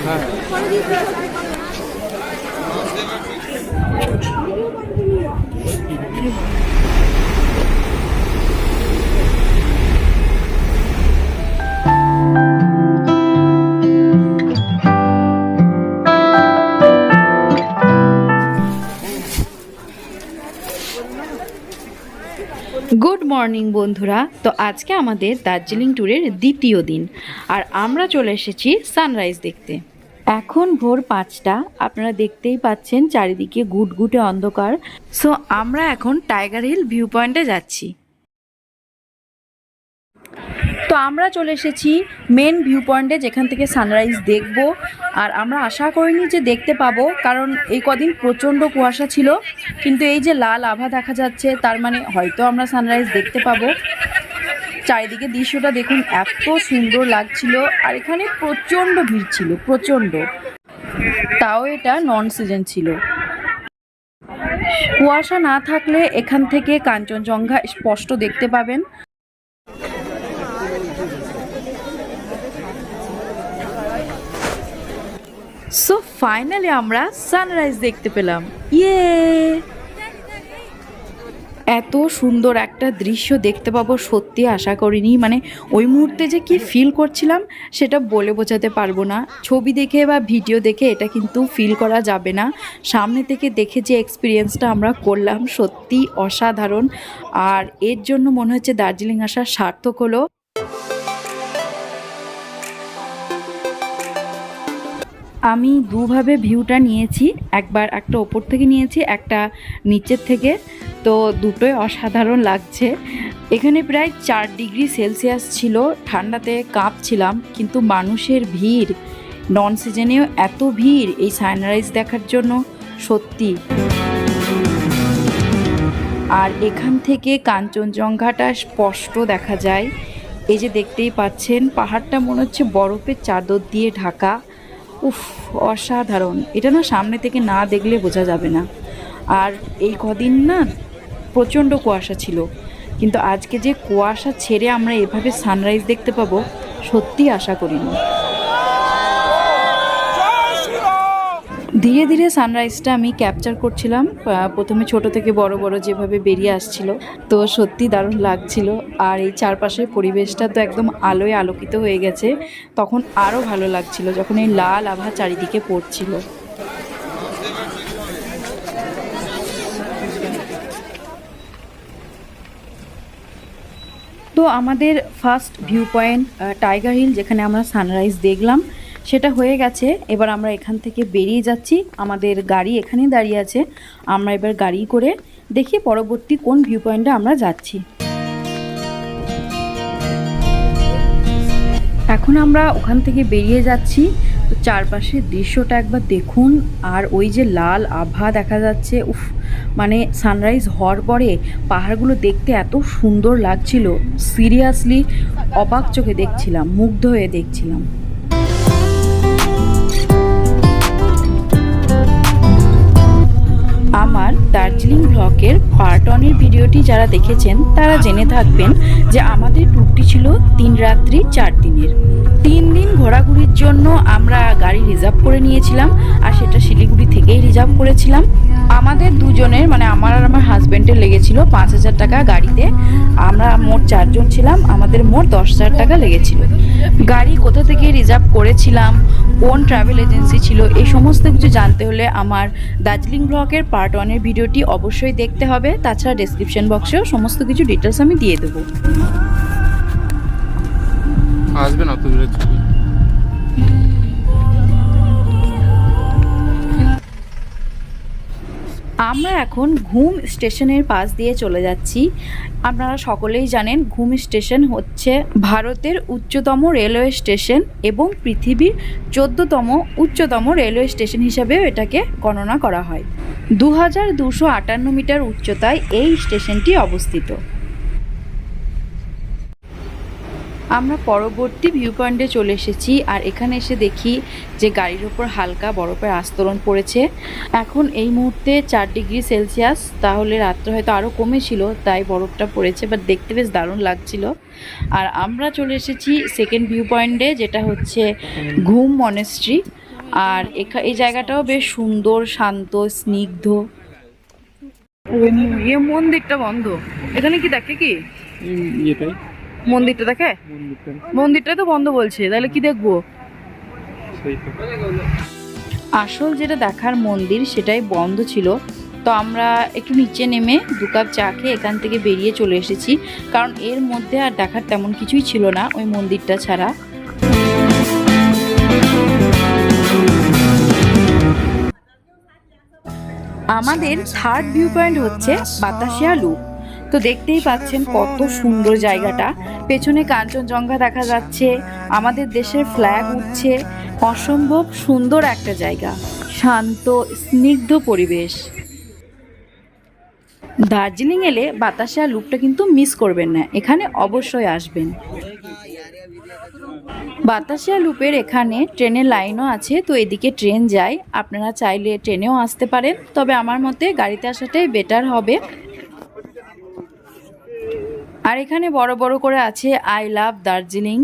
Good morning বন্ধুরা। তো আজকে আমাদের দার্জিলিং ট্যুরের দ্বিতীয় দিন। আর আমরা চলে এসেছি সানরাইজ দেখতে। এখন ভোর পাঁচটা, আপনারা দেখতেই পাচ্ছেন চারিদিকে গুটগুটে অন্ধকার। সো আমরা এখন টাইগার হিল ভিউ পয়েন্টে যাচ্ছি। তো আমরা চলে এসেছি মেন ভিউ পয়েন্টে যেখান থেকে সানরাইজ দেখব। আর আমরা আশা করিনি যে দেখতে পাবো, কারণ এই কদিন প্রচণ্ড কুয়াশা ছিল। কিন্তু এই যে লাল আভা দেখা যাচ্ছে, তার মানে হয়তো আমরা সানরাইজ দেখতে পাবো। চারিদিকে দৃশ্যটা দেখুন, এত সুন্দর লাগছিল আর এখানে প্রচণ্ড ভিড় ছিল, প্রচণ্ড। তাও এটা নন সিজন ছিল। কুয়াশা না থাকলে এখান থেকে কাঞ্চনজঙ্ঘা স্পষ্ট দেখতে পাবেন। সো ফাইনালি আমরা সানরাইজ দেখতে পেলাম। ইয়ে এত সুন্দর একটা দৃশ্য দেখতে পাবো, সত্যি আশা করিনি। মানে ওই মুহূর্তে যে কি ফিল করছিলাম, সেটা বলে বোঝাতে পারব না। ছবি দেখে বা ভিডিও দেখে এটা কিন্তু ফিল করা যাবে না। সামনে থেকে দেখে যে এক্সপিরিয়েন্সটা আমরা করলাম সত্যি অসাধারণ। আর এর জন্য মনে হচ্ছে দার্জিলিং আসা সার্থক হলো। আমি দুভাবে ভিউটা নিয়েছি, একবার একটা ওপর থেকে নিয়েছি, একটা নিচের থেকে। তো দুটোই অসাধারণ লাগছে। এখানে প্রায় চার ডিগ্রি সেলসিয়াস ছিল, ঠান্ডাতে কাঁপছিলাম, কিন্তু মানুষের ভিড় নন সিজনেও এত ভিড় এই সানরাইজ দেখার জন্য, সত্যি। আর এখান থেকে কাঞ্চনজঙ্ঘাটা স্পষ্ট দেখা যায়। এই যে দেখতেই পাচ্ছেন, পাহাড়টা মনে হচ্ছে বরফের চাদর দিয়ে ঢাকা। উফ, অসাধারণ। এটা না সামনে থেকে না দেখলে বোঝা যাবে না। আর এই কদিন না প্রচণ্ড কুয়াশা ছিল। কিন্তু আজকে যে কুয়াশা ছেড়ে আমরা এভাবে সানরাইজ দেখতে পাবো সত্যি আশা করিনি। ধীরে ধীরে সানরাইজটা আমি ক্যাপচার করছিলাম প্রথমে ছোট থেকে বড় বড় যেভাবে বেরিয়ে আসছিল। তো সত্যি দারুণ লাগছিল। আর এই চারপাশের পরিবেশটা তো একদম আলোয় আলোকিত হয়ে গেছে। তখন আরও ভালো লাগছিল যখন এই লাল আভা চারিদিকে পড়ছিল। তো আমাদের first view point tiger hill যেখানে আমরা সানরাইজ দেখলাম। সেটা হয়ে গেছে। এবার আমরা এখান থেকে বেরিয়ে যাচ্ছি। আমাদের গাড়ি এখানেই দাঁড়িয়ে আছে। আমরা এবার গাড়ি করে দেখি পরবর্তী কোন ভিউ পয়েন্টে আমরা যাচ্ছি। এখন আমরা ওখান থেকে বেরিয়ে যাচ্ছি। তো চারপাশের দৃশ্যটা একবার দেখুন। আর ওই যে লাল আভা দেখা যাচ্ছে। উফ মানে সানরাইজ হওয়ার পরে পাহাড়গুলো দেখতে এত সুন্দর লাগছিল। সিরিয়াসলি অবাক চোখে দেখছিলাম, মুগ্ধ হয়ে দেখছিলাম। দার্জিলিং ব্লকের পার্ট অনের ভিডিওটি যারা দেখেছেন, তারা জেনে থাকবেন যে আমাদের ট্যুরটি ছিল তিন রাত্রি চার দিনের। তিন দিন ঘোরাঘুরির জন্য আমরা গাড়ি রিজার্ভ করে নিয়েছিলাম আর সেটা শিলিগুড়ি থেকেই রিজার্ভ করেছিলাম। আমাদের দুজনের মানে আমার আর আমার হাজব্যান্ডের লেগেছিল পাঁচ হাজার টাকা গাড়িতে। আমরা মোট চারজন ছিলাম, আমাদের মোট দশ হাজার টাকা লেগেছিল। গাড়ি কোথা থেকে রিজার্ভ করেছিলাম, কোন ট্রাভেল এজেন্সি ছিল, এই সমস্ত কিছু জানতে হলে আমার দার্জিলিং ব্লকের পার্ট ওয়ানের ভিডিওটি অবশ্যই দেখতে হবে, তাছাড়া ডেসক্রিপশন বক্সেও সমস্ত কিছু ডিটেলস আমি দিয়ে দেবো। আসবে না অত আমরা এখন ঘুম স্টেশনের পাশ দিয়ে চলে যাচ্ছি। আপনারা সকলেই জানেন, ঘুম স্টেশন হচ্ছে ভারতের উচ্চতম রেলওয়ে স্টেশন এবং পৃথিবীর চোদ্দতম উচ্চতম রেলওয়ে স্টেশন হিসাবেও এটাকে গণনা করা হয়। দু মিটার উচ্চতায় এই স্টেশনটি অবস্থিত। আমরা পরবর্তী ভিউ পয়েন্টে চলে এসেছি আর এখানে এসে দেখি যে গাড়ির ওপর হালকা বরফের আস্তরণ পড়েছে। এখন এই মুহূর্তে চার ডিগ্রি সেলসিয়াস তাহলে রাত্রে হয়তো আরও কমেছিল তাই বরফটা পড়েছে বাট দেখতে বেশ দারুণ লাগছিল। আর আমরা চলে এসেছি সেকেন্ড ভিউ পয়েন্টে যেটা হচ্ছে ঘুম মনেস্ট্রি আর এখা- এই জায়গাটাও বেশ সুন্দর শান্ত স্নিগ্ধ। ইয়ে মন্দিরটা বন্ধ। এখানে কি দেখে কি? মন্দিরটা দেখে? মন্দিরটা। তো বন্ধ বলছে তাহলে কি দেখব? আসল যেটা দেখার মন্দির সেটাই বন্ধ ছিল। তো আমরা একটু নিচে নেমে দু কাপ চা খেয়ে এখান থেকে বেরিয়ে চলে এসেছি। কারণ এর মধ্যে আর দেখার তেমন কিছুই ছিল না ওই মন্দিরটা ছাড়া। আমাদের থার্ড ভিউ পয়েন্ট হচ্ছে বাতাসিয়া লুপ তো দেখতেই পাচ্ছেন কত সুন্দর জায়গাটা। পেছনে কাঞ্চনজঙ্ঘা দেখা যাচ্ছে, আমাদের দেশের ফ্ল্যাগ উঠছে। অসম্ভব সুন্দর একটা জায়গা, শান্ত, স্নিগ্ধ পরিবেশ। দার্জিলিং এলে বাতাসা লুপটা কিন্তু মিস করবেন না, এখানে অবশ্যই আসবেন। বাতাসিয়া লুপের এখানে ট্রেনের লাইনও আছে, তো এদিকে ট্রেন যায়। আপনারা চাইলে ট্রেনেও আসতে পারেন, তবে আমার মতে গাড়িতে আসাটাই বেটার হবে। আর এখানে বড় বড় করে আছে আই লাভ দার্জিলিং।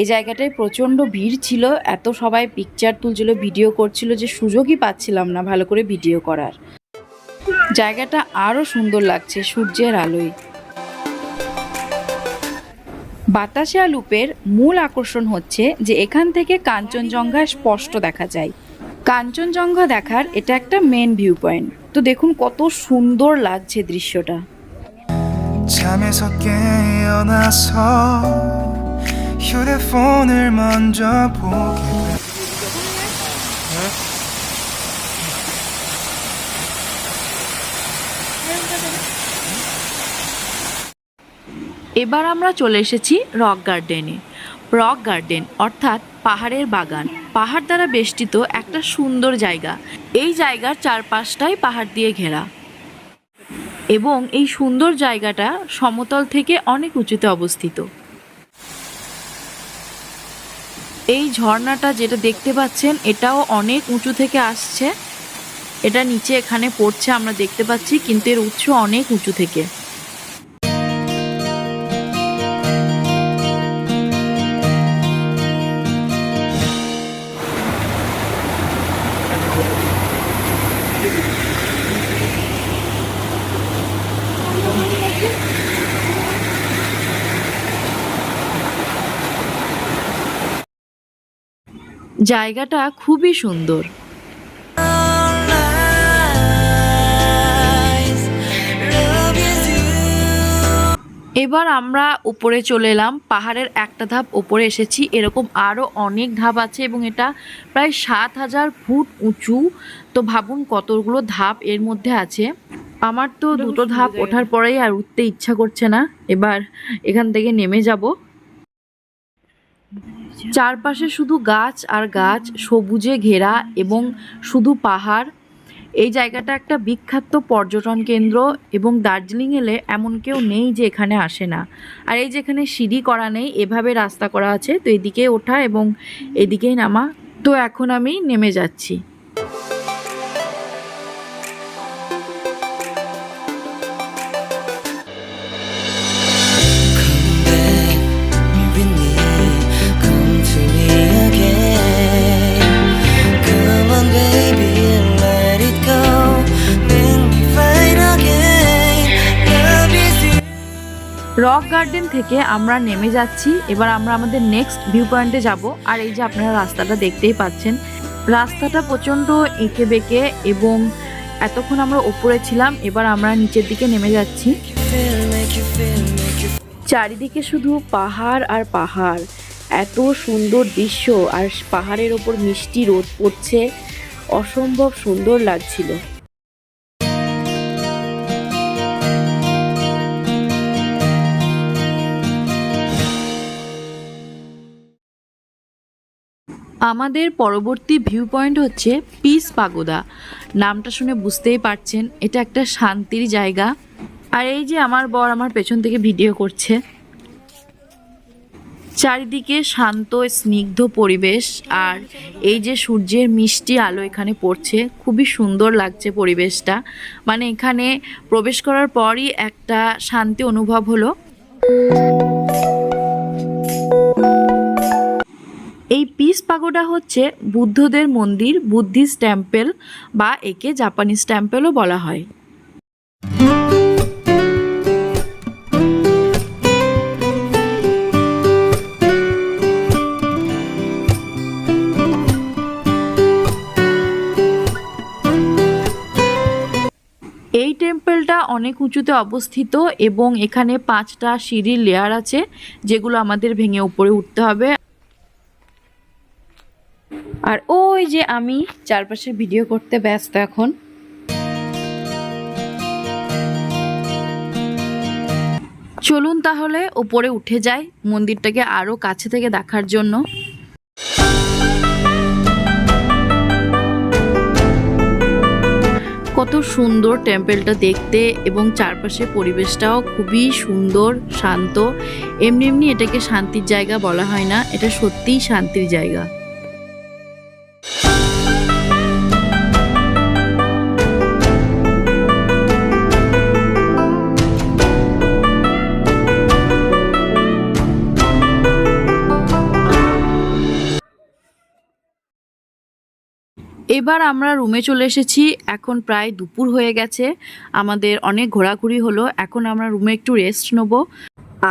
এই জায়গাটায় প্রচণ্ড ভিড় ছিল, এত সবাই পিকচার তুলছিল ভিডিও করছিল যে সুযোগই পাচ্ছিলাম না ভালো করে ভিডিও করার। জায়গাটা আরও সুন্দর লাগছে সূর্যের আলোয়। বাতাসিয়া লুপের মূল আকর্ষণ হচ্ছে যে এখান থেকে কাঞ্চনজঙ্ঘা স্পষ্ট দেখা যায়। কাঞ্চনজঙ্ঘা দেখার এটা একটা মেন ভিউ পয়েন্ট তো দেখুন কত সুন্দর লাগছে দৃশ্যটা। 잠에서 깨어나서 휴대폰을 먼저 보게 돼 এবার আমরা চলে এসেছি রক গার্ডেনে রক গার্ডেন অর্থাৎ পাহাড়ের বাগান পাহাড় দ্বারা বেষ্টিত একটা সুন্দর জায়গা এই জায়গার চারপাশটাই পাহাড় দিয়ে ঘেরা এবং এই সুন্দর জায়গাটা সমতল থেকে অনেক উঁচুতে অবস্থিত। এই ঝর্ণাটা যেটা দেখতে পাচ্ছেন, এটাও অনেক উঁচু থেকে আসছে। এটা নিচে এখানে পড়ছে, আমরা দেখতে পাচ্ছি, কিন্তু এর উৎস অনেক উঁচু থেকে। জায়গাটা খুবই সুন্দর। এবার আমরা উপরে চলে এলাম পাহাড়ের একটা ধাপ উপরে এসেছি এরকম আরও অনেক ধাপ আছে এবং এটা প্রায় সাত হাজার ফুট উঁচু। তো ভাবুন কতগুলো ধাপ এর মধ্যে আছে। আমার তো দুটো ধাপ ওঠার পরেই আর উঠতে ইচ্ছা করছে না। এবার এখান থেকে নেমে যাব। চারপাশে শুধু গাছ আর গাছ, সবুজে ঘেরা এবং শুধু পাহাড়। এই জায়গাটা একটা বিখ্যাত পর্যটন কেন্দ্র এবং দার্জিলিং এলে এমন কেউ নেই যে এখানে আসে না। আর এই যেখানে সিঁড়ি করা নেই, এভাবে রাস্তা করা আছে। তো এদিকে ওঠা এবং এদিকেই নামা। তো এখন আমি নেমে যাচ্ছি। রক গার্ডেন থেকে আমরা নেমে যাচ্ছি। এবার আমরা আমাদের নেক্সট ভিউ পয়েন্টে যাব। আর এই যে আপনারা রাস্তাটা দেখতেই পাচ্ছেন, রাস্তাটা প্রচণ্ড এঁকে বেঁকে এবং এতক্ষণ আমরা ওপরে ছিলাম, এবার আমরা নিচের দিকে নেমে যাচ্ছি। চারিদিকে শুধু পাহাড় আর পাহাড়। এত সুন্দর দৃশ্য, আর পাহাড়ের ওপর মিষ্টি রোদ পড়ছে। অসম্ভব সুন্দর লাগছিল। আমাদের পরবর্তী ভিউ পয়েন্ট হচ্ছে পিস পাগোদা নামটা শুনে বুঝতেই পারছেন, এটা একটা শান্তির জায়গা। আর এই যে আমার বর আমার পেছন থেকে ভিডিও করছে। চারিদিকে শান্ত, স্নিগ্ধ পরিবেশ, আর এই যে সূর্যের মিষ্টি আলো এখানে পড়ছে, খুবই সুন্দর লাগছে পরিবেশটা। মানে এখানে প্রবেশ করার পরই একটা শান্তি অনুভব হলো। এই পিস পাগোডা হচ্ছে বুদ্ধদের মন্দির বুদ্ধিস্ট টেম্পেল বা একে জাপানিজ টেম্পেলও বলা হয়। এই টেম্পলটা অনেক উঁচুতে অবস্থিত এবং এখানে পাঁচটা সিঁড়ির লেয়ার আছে, যেগুলো আমাদের ভেঙে উপরে উঠতে হবে। আর ওই যে আমি চারপাশে ভিডিও করতে ব্যস্ত এখন। চলুন তাহলে ওপরে উঠে যাই, মন্দিরটাকে আরও কাছে থেকে দেখার জন্য। কত সুন্দর টেম্পেলটা দেখতে এবং চারপাশে পরিবেশটাও খুবই সুন্দর, শান্ত। এমনি এমনি এটাকে শান্তির জায়গা বলা হয় না, এটা সত্যিই শান্তির জায়গা। এবার আমরা রুমে চলে এসেছি। এখন প্রায় দুপুর হয়ে গেছে। আমাদের অনেক ঘোরাঘুরি হলো। এখন আমরা রুমে একটু রেস্ট নেব।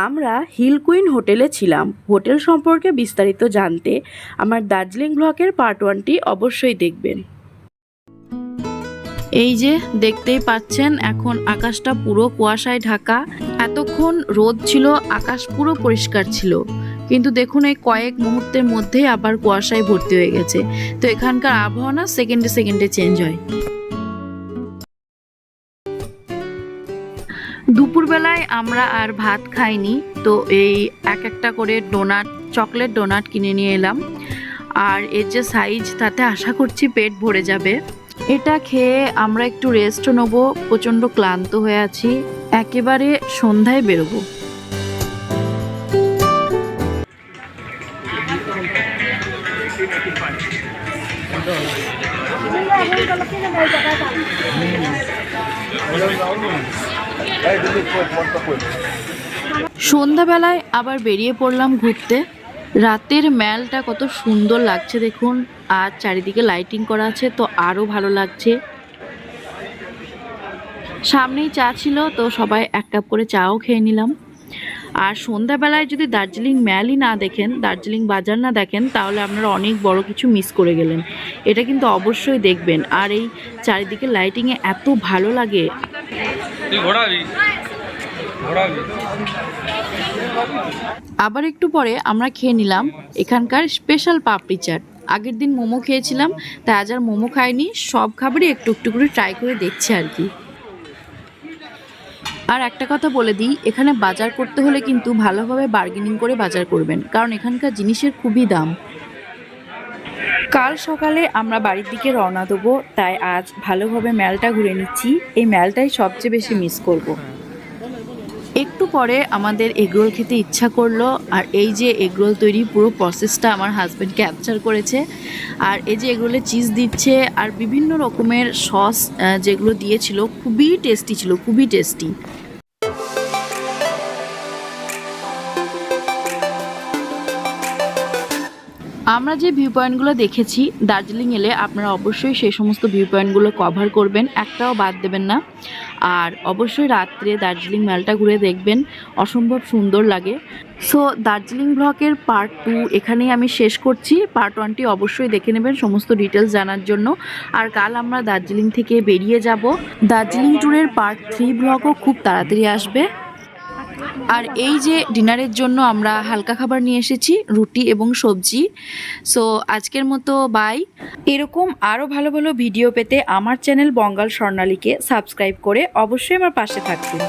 আমরা হিল কুইন হোটেলে ছিলাম। হোটেল সম্পর্কে বিস্তারিত জানতে আমার দার্জিলিং ব্লকের পার্ট ওয়ানটি অবশ্যই দেখবেন। এই যে দেখতেই পাচ্ছেন, এখন আকাশটা পুরো কুয়াশায় ঢাকা। এতক্ষণ রোদ ছিল, আকাশ পুরো পরিষ্কার ছিল। কিন্তু দেখুন এই কয়েক মুহূর্তের মধ্যেই আবার কুয়াশায় ভর্তি হয়ে গেছে। তো এখানকার আবহাওয়া না সেকেন্ডে সেকেন্ডে চেঞ্জ হয়। দুপুরবেলায় আমরা আর ভাত খাইনি, তো এই এক একটা করে ডোনাট চকলেট ডোনাট কিনে নিয়ে এলাম। আর এর যে সাইজ তাতে আশা করছি পেট ভরে যাবে। এটা খেয়ে আমরা একটু রেস্ট নেব, প্রচণ্ড ক্লান্ত হয়ে আছি। একেবারে সন্ধ্যায় বেরোবো। সন্ধ্যাবেলায় আবার বেরিয়ে পড়লাম ঘুরতে। রাতের ম্যালটা কত সুন্দর লাগছে দেখুন। আর চারিদিকে লাইটিং করা আছে, তো আরও ভালো লাগছে। সামনেই চা ছিল, তো সবাই এক কাপ করে চাও খেয়ে নিলাম। আর সন্ধ্যাবেলায় যদি দার্জিলিং ম্যালই না দেখেন দার্জিলিং বাজার না দেখেন তাহলে আপনারা অনেক বড় কিছু মিস করে গেলেন। এটা কিন্তু অবশ্যই দেখবেন। আর এই চারিদিকে লাইটিংয়ে এত ভালো লাগে। আবার একটু পরে আমরা খেয়ে নিলাম এখানকার স্পেশাল পাপড়ি চাট। আগের দিন মোমো খেয়েছিলাম তাই আজ আর মোমো খাইনি। সব খাবারই একটু একটু করে ট্রাই করে দেখছি আর কি। আর একটা কথা বলে দিই, এখানে বাজার করতে হলে কিন্তু ভালোভাবে বার্গেনিং করে বাজার করবেন, কারণ এখানকার জিনিসের খুবই দাম কাল সকালে আমরা বাড়ির দিকে রওনা দেবো, তাই আজ ভালোভাবে ম্যালটা ঘুরে নিচ্ছি এই ম্যালটাই সবচেয়ে বেশি মিস করব। একটু পরে আমাদের এগরোল খেতে ইচ্ছা করল, আর এই যে এগরোল তৈরি পুরো প্রসেসটা আমার হাজব্যান্ড ক্যাপচার করেছে। আর এই যে এগরোলে চিজ দিচ্ছে, আর বিভিন্ন রকমের সস যেগুলো দিয়েছিল, খুবই টেস্টি ছিল, খুবই টেস্টি আমরা যে ভিউ পয়েন্টগুলো দেখেছি, দার্জিলিং এলে আপনারা অবশ্যই সেই সমস্ত ভিউ পয়েন্টগুলো কভার করবেন, একটাও বাদ দেবেন না। আর অবশ্যই রাত্রে দার্জিলিং মেলটা ঘুরে দেখবেন, অসম্ভব সুন্দর লাগে। সো দার্জিলিং ব্লকের পার্ট টু এখানেই আমি শেষ করছি। পার্ট ওয়ানটি অবশ্যই দেখে নেবেন, সমস্ত ডিটেলস জানার জন্য। আর কাল আমরা দার্জিলিং থেকে বেরিয়ে যাব। দার্জিলিং ট্যুরের পার্ট থ্রি ব্লগও খুব তাড়াতাড়ি আসবে। আর এই যে ডিনারের জন্য আমরা হালকা খাবার নিয়ে এসেছি, রুটি এবং সবজি। সো আজকের মতো বাই এরকম আরও ভালো ভালো ভিডিও পেতে আমার চ্যানেল বঙ্গাল স্বর্ণালীকে সাবস্ক্রাইব করে অবশ্যই আমার পাশে থাকবেন।